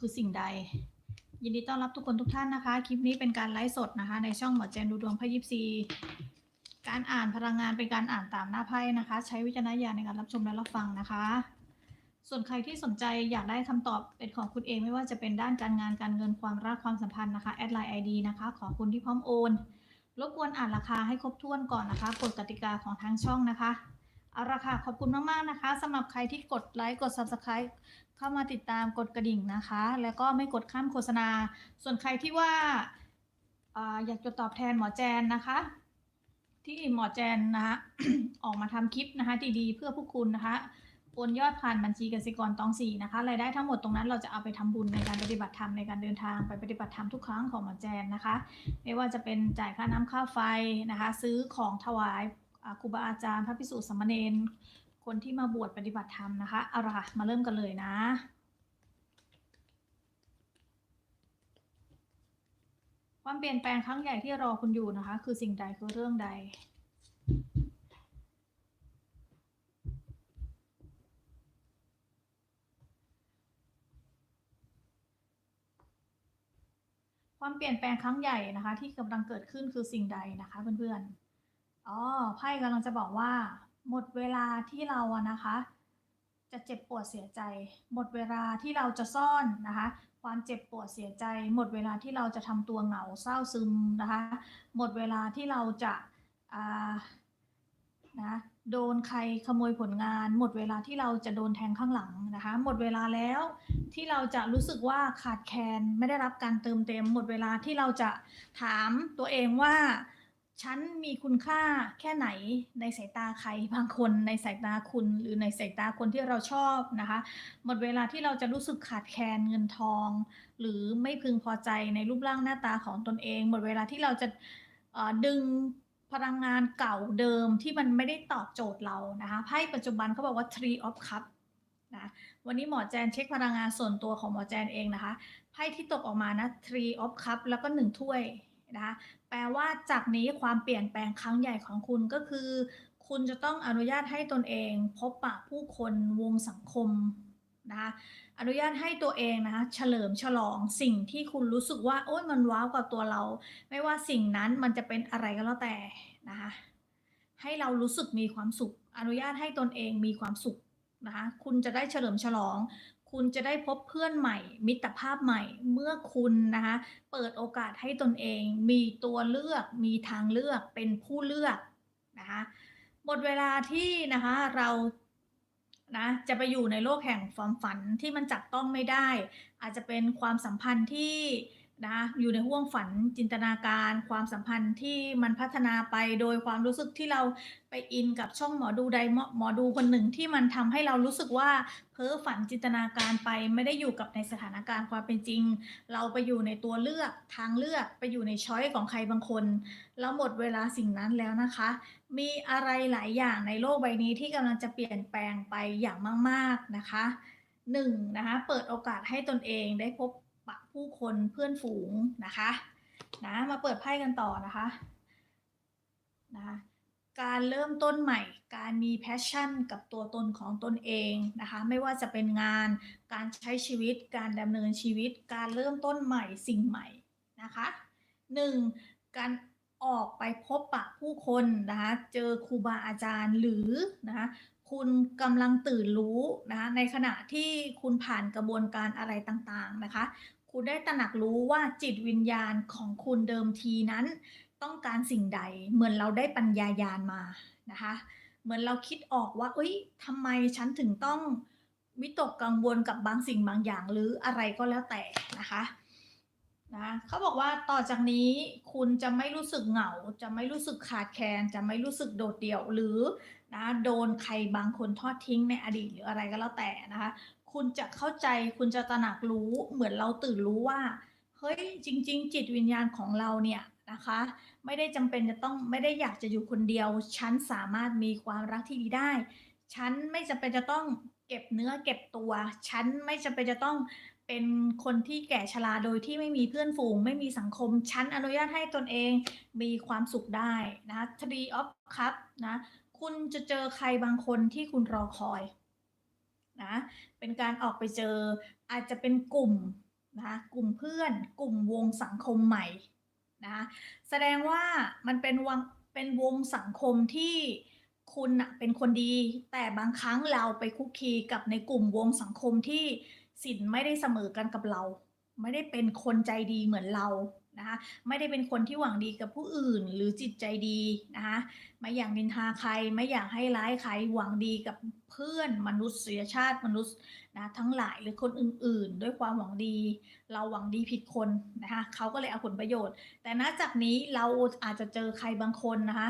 คือสิ่งใด ยินดีต้อนรับทุกคนทุกท่านนะคะ คลิปนี้เป็นการไลฟ์สดนะคะ ในช่องหมอแจนดูดวงไพ่ยิปซีการอ่านพลังงานเป็นการอ่านตามหน้าไพ่นะคะ ใช้วิจารณญาณในการรับชมและรับฟังนะคะ ส่วนใครที่สนใจอยากได้คำตอบเป็นของคุณเองไม่ว่าจะเป็นด้านการงานการเงินความรักความสัมพันธ์นะคะแอดไลน์ไอดีนะคะ ขอคุณที่พร้อมโอนรบกวนอ่านราคาให้ครบถ้วนก่อนนะคะกฎกติกาของทางช่องนะคะ เอาราคาขอบคุณมาก ๆ นะคะสำหรับใครที่กดไลค์กด Subscribe เข้ามาติดตามกดกระดิ่งนะคะ แล้วก็ไม่กดข้ามโฆษณา ส่วนใครที่ว่าออยากจะตอบแทนหมอแจนนะคะ ที่หมอแจนนะคะออกมาทำคลิปนะคะดีๆเพื่อพวกคุณนะคะโอนยอดผ่านบัญชีกสิกรตองสี่นะคะรายได้ทั้งหมดตรงนั้นเราจะเอาไปทำบุญในการปฏิบัติธรรมในการเดินทางไปปฏิบัติธรรมทุกครั้งของหมอแจนนะคะ ไม่ว่าจะเป็นจ่ายค่าน้ำค่าไฟนะคะ ซื้อของถวาย ครูบาอาจารย์พระพิสุสามเณรคนที่มาบวชปฏิบัติธรรมนะคะเอาละค่ะมาเริ่มกันเลยนะความเปลี่ยนแปลงครั้งใหญ่ที่รอคุณอยู่นะคะ คือสิ่งใดคือเรื่องใด ความเปลี่ยนแปลงครั้งใหญ่นะคะ ที่กำลังเกิดขึ้นคือสิ่งใดนะคะเพื่อนๆ อ๋อไพ่กำลังจะบอกว่า หมดเวลาที่เราอะนะคะ จะเจ็บปวดเสียใจ หมดเวลาที่เราจะซ่อนนะคะ ความเจ็บปวดเสียใจ หมดเวลาที่เราจะทำตัวเหงาเศร้าซึมนะคะ หมดเวลาที่เราจะอ่านะโดนใครขโมยผลงาน หมดเวลาที่เราจะโดนแทงข้างหลังนะคะ หมดเวลาแล้วที่เราจะรู้สึกว่าขาดแคลนไม่ได้รับการเติมเต็ม หมดเวลาที่เราจะถามตัวเองว่า ฉันมีคุณค่าแค่ไหนในสายตาใครบางคนในสายตาคุณ หรือในสายตาคนที่เราชอบนะคะ หมดเวลาที่เราจะรู้สึกขาดแคลนเงินทอง หรือไม่พึงพอใจในรูปร่างหน้าตาของตนเอง หมดเวลาที่เราจะดึงพลังงานเก่าเดิมที่มันไม่ได้ตอบโจทย์เรานะคะไพ่ปัจจุบันเขาบอกว่า Tree of Cup นะวันนี้หมอแจนเช็คพลังงานส่วนตัวของหมอแจนเองนะคะไพ่ที่ตกออกมานะ Tree of Cup แล้วก็หนึ่งถ้วย นะคะแปลว่าจากนี้ความเปลี่ยนแปลงครั้งใหญ่ของคุณก็คือ คุณจะต้องอนุญาตให้ตนเอง พบปะผู้คนวงสังคมนะคะอนุญาตให้ตัวเองนะคะเฉลิมฉลองสิ่งที่คุณรู้สึกว่าโอ้ยมันว้าวกับตัวเรา ไม่ว่าสิ่งนั้นมันจะเป็นอะไรก็แล้วแต่นะคะให้เรารู้สึกมีความสุข อนุญาตให้ตนเองมีความสุขนะคะคุณจะได้เฉลิมฉลอง คุณจะได้พบเพื่อนใหม่ มิตรภาพใหม่ เมื่อคุณนะคะเปิดโอกาสให้ตนเอง มีตัวเลือกมีทางเลือกเป็นผู้เลือกนะคะหมดเวลาที่นะคะเรานะจะไปอยู่ในโลกแห่งความฝันที่มันจับต้องไม่ได้ อาจจะเป็นความสัมพันธ์ที่ นะอยู่ในห่วงฝันจินตนาการความสัมพันธ์ที่มันพัฒนาไปโดยความรู้สึกที่เราไปอินกับช่องหมอดูใดหมอดูคนหนึ่งที่มันทำให้เรารู้สึกว่าเพ้อฝันจินตนาการไปไม่ได้อยู่กับในสถานการณ์ความเป็นจริง เราไปอยู่ในตัวเลือกทางเลือกไปอยู่ในช้อยของใครบางคนแล้วหมดเวลาสิ่งนั้นแล้วนะคะ มีอะไรหลายอย่างในโลกใบนี้ที่กำลังจะเปลี่ยนแปลงไปอย่างมาก ๆนะคะหนึ่งนะคะเปิดโอกาสให้ตนเองได้พบ ปะผู้คนเพื่อนฝูงนะคะนะมาเปิดไพ่กันต่อนะคะนะการเริ่มต้นใหม่ การมีแพชชั่นกับตัวตนของตนเองนะคะ ไม่ว่าจะเป็นงาน การใช้ชีวิต การดำเนินชีวิต การเริ่มต้นใหม่สิ่งใหม่นะคะหนึ่งการออกไปพบปะผู้คนนะคะ เจอครูบาอาจารย์หรือนะคะคุณกำลังตื่นรู้นะคะในขณะที่คุณผ่านกระบวนการอะไรต่างๆนะคะ คุณได้ตระหนักรู้ว่าจิตวิญญาณของคุณเดิมทีนั้น ต้องการสิ่งใด เหมือนเราได้ปัญญายาณมานะคะ เหมือนเราคิดออกว่าเอ้ยทำไมฉันถึงต้องวิตกกังวลกับบางสิ่งบางอย่างหรืออะไรก็แล้วแต่นะคะนะเขาบอกว่าต่อจากนี้คุณจะไม่รู้สึกเหงา จะไม่รู้สึกขาดแคลนจะไม่รู้สึกโดดเดี่ยวหรือนะโดนใครบางคนทอดทิ้งในอดีตหรืออะไรก็แล้วแต่นะคะ คุณจะเข้าใจคุณจะตระหนักรู้เหมือนเราตื่นรู้ว่า เฮ้ยจริง ๆ จิตวิญญาณของเราเนี่ยนะคะ ไม่ได้จำเป็นจะต้องไม่ได้อยากจะอยู่คนเดียว ฉันสามารถมีความรักที่ดีได้ ฉันไม่จำเป็นจะต้องเก็บเนื้อเก็บตัว ฉันไม่จำเป็นจะต้องเป็นคนที่แก่ชราโดยที่ไม่มีเพื่อนฝูง ไม่มีสังคม ฉันอนุญาตให้ตนเองมีความสุขได้นะ Tree of Cup นะ คุณจะเจอใครบางคนที่คุณรอคอย นะเป็นการออกไปเจออาจจะเป็นกลุ่มนะคะกลุ่มเพื่อนกลุ่มวงสังคมใหม่นะแสดงว่ามันเป็นวังเป็นวงสังคมที่คุณนะเป็นคนดี แต่บางครั้งเราไปคุกคีกับในกลุ่มวงสังคมที่สินไม่ได้เสมอกันกับเรา ไม่ได้เป็นคนใจดีเหมือนเรา นะคะไม่ได้เป็นคนที่หวังดีกับผู้อื่นหรือจิตใจดีนะคะไม่อยากนินทาใครไม่อยากให้ร้ายใครหวังดีกับเพื่อนมนุษยชาติมนุษย์นะทั้งหลายหรือคนอื่นๆ ด้วยความหวังดี เราหวังดีผิดคนนะคะเขาก็เลยเอาผลประโยชน์ แต่ณจากนี้เราอาจจะเจอใครบางคนนะคะ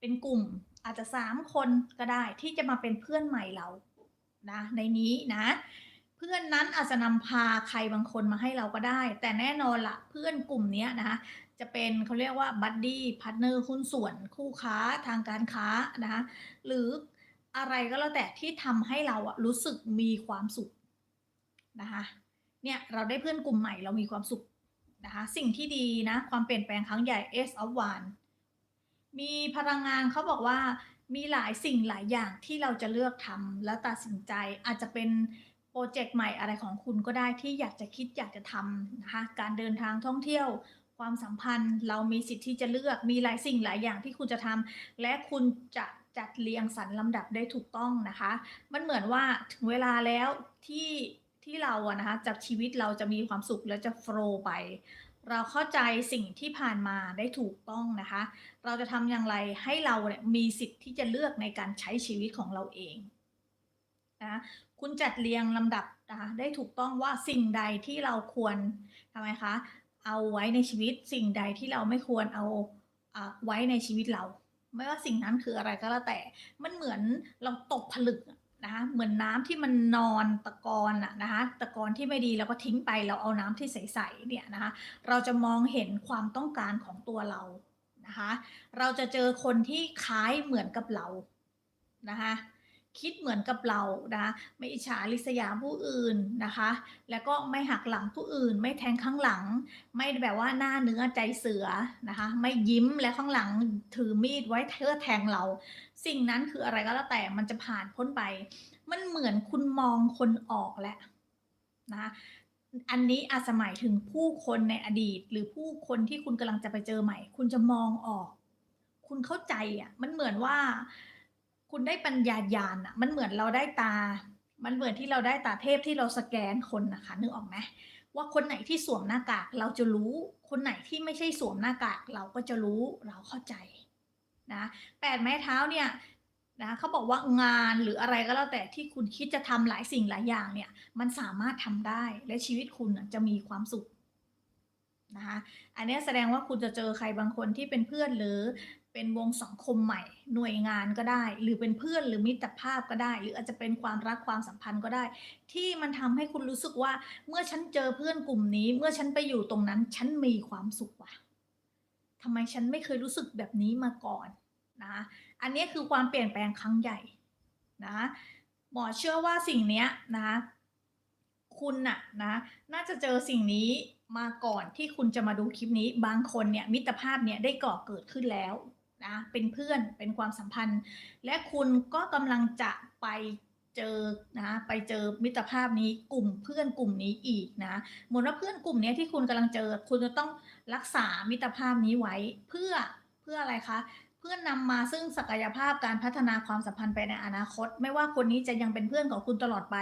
เป็นกลุ่มอาจจะสามคนก็ได้ที่จะมาเป็นเพื่อนใหม่เรานะในนี้นะ เพื่อนนั้นอาจจะนำพาใครบางคนมาให้เราก็ได้ แต่แน่นอนละเพื่อนกลุ่มนี้นะคะจะเป็นเขาเรียกว่าบัดดี้พาร์ทเนอร์หุ้นส่วนคู่ค้าทางการค้านะคะหรืออะไรก็แล้วแต่ที่ทำให้เราอะรู้สึกมีความสุขนะคะเนี่ยเราได้เพื่อนกลุ่มใหม่เรามีความสุขนะคะสิ่งที่ดีนะความเปลี่ยนแปลงครั้งใหญ่ S of One มีพลังงานเขาบอกว่ามีหลายสิ่งหลายอย่างที่เราจะเลือกทำและตัดสินใจอาจจะเป็น รเจกต์ใหม่อะไรของคุณก็ได้ที่อยากจะคิดอยากจะทำนะคะการเดินทางท่องเที่ยว ความสัมพันธ์ เรามีสิทธิ์ที่จะเลือกมีหลายสิ่งหลายอย่างที่คุณจะทำและคุณจะจัดเรียงสรรลำดับได้ถูกต้องนะคะ มันเหมือนว่าถึงเวลาแล้วที่ที่เราอะนะคะจากชีวิตเราจะมีความสุขและจะโฟล์ไป เราเข้าใจสิ่งที่ผ่านมาได้ถูกต้องนะคะ เราจะทำอย่างไรให้เราเนี่ยมีสิทธิ์ที่จะเลือกในการใช้ชีวิตของเราเองนะ คุณจัดเรียงลำดับนะคะได้ถูกต้องว่าสิ่งใดที่เราควรทำไมคะ เอาไว้ในชีวิตสิ่งใดที่เราไม่ควรเอาอไว้ในชีวิตเรา ไม่ว่าสิ่งนั้นคืออะไรก็แล้วแต่ มันเหมือนเราตกผลึกนะคะเหมือนน้ำที่มันนอนตะกอนอะนะคะตะกอนที่ไม่ดีเราก็ทิ้งไปเราเอาน้ำที่ใสๆเนี่ยนะคะเราจะมองเห็นความต้องการของตัวเรานะคะเราจะเจอคนที่คล้ายเหมือนกับเรานะคะ คิดเหมือนกับเรานะไม่อิจฉาริษยาผู้อื่นนะคะ แล้วก็ไม่หักหลังผู้อื่น ไม่แทงข้างหลัง ไม่แบบว่าหน้าเนื้อใจเสือนะคะ ไม่ยิ้มและข้างหลังถือมีดไว้เพื่อแทงเรา สิ่งนั้นคืออะไรก็แล้วแต่มันจะผ่านพ้นไป มันเหมือนคุณมองคนออกแหล้วนะอันนี้อาจจะหมายถึงผู้คนในอดีต หรือผู้คนที่คุณกำลังจะไปเจอใหม่ คุณจะมองออก คุณเข้าใจอะมันเหมือนว่า คุณได้ปัญญาญาณอะมันเหมือนเราได้ตา มันเหมือนที่เราได้ตาเทพที่เราสแกนคนนะคะนึกออกไหมว่าคนไหนที่สวมหน้ากากเราจะรู้ คนไหนที่ไม่ใช่สวมหน้ากากเราก็จะรู้เราเข้าใจนะแปดไม้เท้าเนี่ยนะเขาบอกว่างานหรืออะไรก็แล้วแต่ที่คุณคิดจะทำหลายสิ่งหลายอย่างเนี่ยมันสามารถทำได้และชีวิตคุณจะมีความสุขนะคะอันนี้แสดงว่าคุณจะเจอใครบางคนที่เป็นเพื่อนหรือ เป็นวงสังคมใหม่ หน่วยงานก็ได้ หรือเป็นเพื่อนหรือมิตรภาพก็ได้ หรืออาจจะเป็นความรักความสัมพันธ์ก็ได้ ที่มันทำให้คุณรู้สึกว่า เมื่อฉันเจอเพื่อนกลุ่มนี้ เมื่อฉันไปอยู่ตรงนั้น ฉันมีความสุขว่ะทำไมฉันไม่เคยรู้สึกแบบนี้มาก่อนนะอันนี้คือความเปลี่ยนแปลงครั้งใหญ่นะหมอเชื่อว่าสิ่งนี้นะคุณน่ะนะน่าจะเจอสิ่งนี้มาก่อนที่คุณจะมาดูคลิปนี้ บางคนเนี่ยมิตรภาพเนี่ยได้ก่อเกิดขึ้นแล้ว นะเป็นเพื่อนเป็นความสัมพันธ์ และคุณก็กำลังจะไปเจอนะไปเจอมิตรภาพนี้กลุ่มเพื่อนกลุ่มนี้อีกนะเหมือนว่าเพื่อนกลุ่มนี้ที่คุณกำลังเจอ คุณจะต้องรักษามิตรภาพนี้ไว้เพื่อเพื่ออะไรคะเพื่อนนำมาซึ่งศักยภาพการพัฒนาความสัมพันธ์ไปในอนาคต ไม่ว่าคนนี้จะยังเป็นเพื่อนของคุณตลอดไป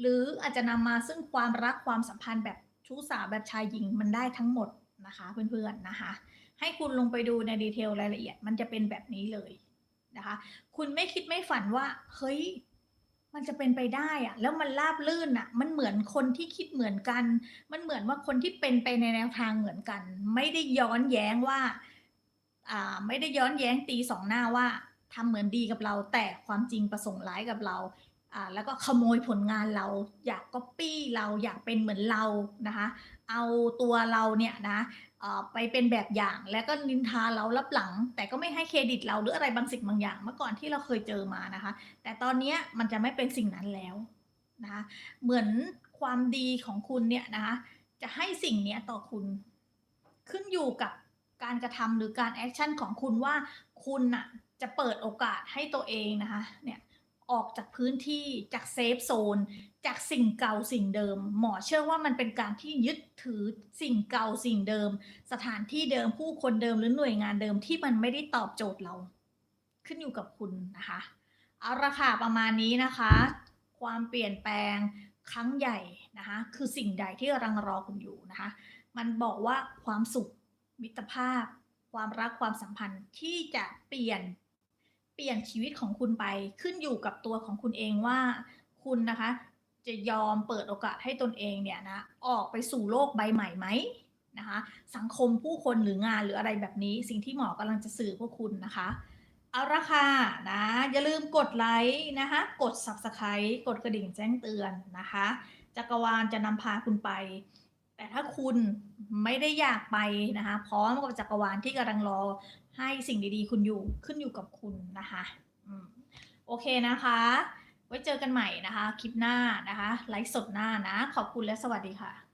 หรืออาจจะนำมาซึ่งความรักความสัมพันธ์แบบชู้สาวแบบชายหญิงมันได้ทั้งหมดนะคะ เพื่อนๆนะคะ ให้คุณลงไปดูในดีเทลรายละเอียดมันจะเป็นแบบนี้เลยนะคะ คุณไม่คิดไม่ฝันว่า เฮ้ย มันจะเป็นไปได้อะแล้วมันราบลื่นอะมันเหมือนคนที่คิดเหมือนกัน มันเหมือนว่าคนที่เป็นไปในแนวทางเหมือนกัน ไม่ได้ย้อนแย้งว่า อ่า ไม่ได้ย้อนแย้งตีสองหน้าว่าทำเหมือนดีกับเรา แต่ความจริงประสงค์ร้ายกับเราอ่าแล้วก็ขโมยผลงานเรา อยากก๊อปปี้เราอยากเป็นเหมือนเรานะคะ เอาตัวเราเนี่ยนะไปเป็นแบบอย่างแล้วก็นินทาเรารับหลัง แต่ก็ไม่ให้เครดิตเราหรืออะไรบางสิ่งบางอย่าง เมื่อก่อนที่เราเคยเจอมานะคะ แต่ตอนนี้มันจะไม่เป็นสิ่งนั้นแล้วนะคะเหมือนความดีของคุณเนี่ยนะคะจะให้สิ่งนี้ต่อคุณขึ้นอยู่กับการกระทำหรือการแอคชั่นของคุณว่าคุณน่ะจะเปิดโอกาสให้ตัวเองนะคะเนี่ย ออกจากพื้นที่จากเซฟโซน จากสิ่งเก่าสิ่งเดิม หมอเชื่อว่ามันเป็นการที่ยึดถือสิ่งเก่าสิ่งเดิม สถานที่เดิมผู้คนเดิมหรือหน่วยงานเดิมที่มันไม่ได้ตอบโจทย์เรา ขึ้นอยู่กับคุณนะคะเอาราคาประมาณนี้นะคะ ความเปลี่ยนแปลงครั้งใหญ่นะคะ คือสิ่งใดที่กำลังรอคุณอยู่นะคะ มันบอกว่าความสุขมิตรภาพ ความรักความสัมพันธ์ที่จะเปลี่ยน เปลี่ยนชีวิตของคุณไปขึ้นอยู่กับตัวของคุณเองว่าคุณนะคะ จะยอมเปิดโอกาสให้ตนเองเนี่ยนะออกไปสู่โลกใบใหม่ไหมนะคะ สังคมผู้คนหรืองานหรืออะไรแบบนี้ สิ่งที่หมอกำลังจะสื่อพวกคุณนะคะ เอาละค่ะนะ อย่าลืมกดไลค์นะคะ กด Subscribe กดกระดิ่งแจ้งเตือนนะคะ จักรวาลจะนำพาคุณไป แต่ถ้าคุณไม่ได้อยากไปนะคะพร้อมกับจักรวาลที่กำลังรอให้สิ่งดีๆ คุณอยู่ขึ้นอยู่กับคุณนะคะโอเคนะคะ ไว้เจอกันใหม่นะคะ คลิปหน้านะคะ ไลฟ์สดหน้านะ ขอบคุณและสวัสดีค่ะ